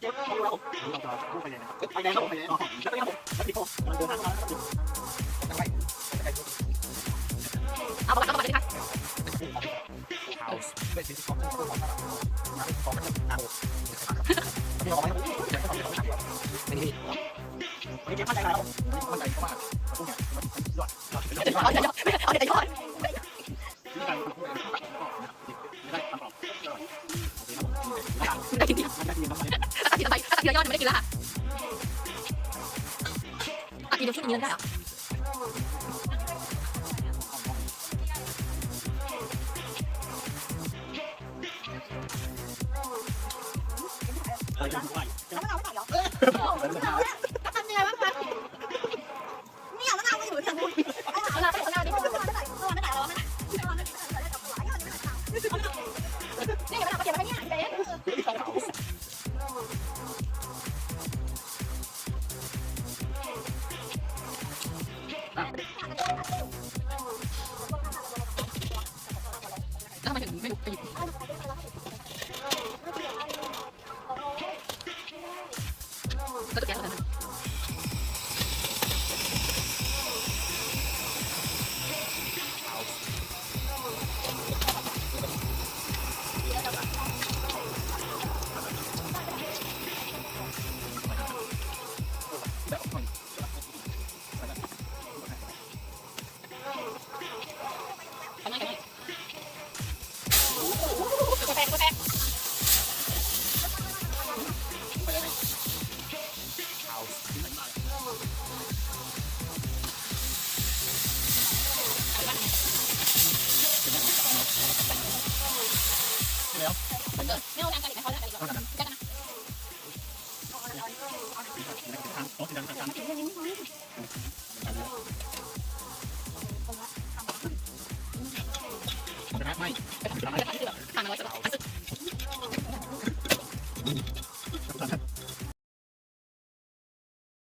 เอาไปเอาไปเข้ามาเลยครับเดี๋ยว ตักเยวะยอดไม่ได้กินแล้วค่ะตักกินเดียวช่วงนี้ได้เหรอเอาไม่เอาไม่เอาเหรอ ทำไมถึงไม่ไปหยิบวจุแก๊อะไแล้วไม่เอาดังกันอีกนะเขาดังกันอีกแล้วกันนะโอ้ยดังกันไม่ทำอะไรสักอย่าง